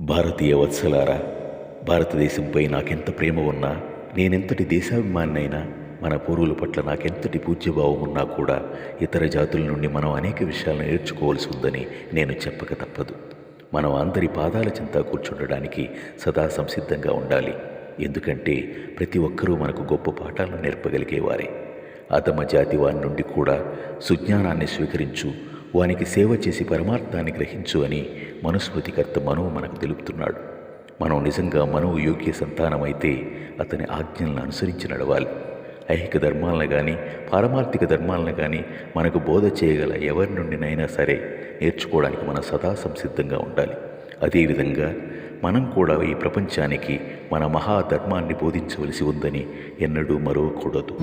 భారతీయ వత్సలారా భారతదేశంపై నాకెంత ప్రేమ ఉన్నా నేనెంతటి దేశాభిమానైనా మన పూర్వుల పట్ల నాకెంతటి పూజ్యభావం ఉన్నా కూడా ఇతర జాతుల నుండి మనం అనేక విషయాలను నేర్చుకోవాల్సి ఉందని నేను చెప్పక తప్పదు. మనం అందరి పాదాల చింత కూర్చుండడానికి సదా సంసిద్ధంగా ఉండాలి. ఎందుకంటే ప్రతి ఒక్కరూ మనకు గొప్ప పాఠాలను నేర్పగలిగేవారే. అధమ జాతి వారి నుండి కూడా సుజ్ఞానాన్ని స్వీకరించు వానికి సేవ చేసి పరమార్థాన్ని గ్రహించు అని మనుస్మృతికర్త మనువు మనకు తెలుపుతున్నాడు. మనం నిజంగా మనువు యోగ్య సంతానమైతే అతని ఆజ్ఞలను అనుసరించి నడవాలి. ఐహిక ధర్మాలను కానీ పారమార్థిక ధర్మాలను కానీ మనకు బోధ చేయగల ఎవరి నుండినైనా సరే నేర్చుకోవడానికి మనం సదా సంసిద్ధంగా ఉండాలి. అదేవిధంగా మనం కూడా ఈ ప్రపంచానికి మన మహాధర్మాన్ని బోధించవలసి ఉందని ఎన్నడూ మరవకూడదు.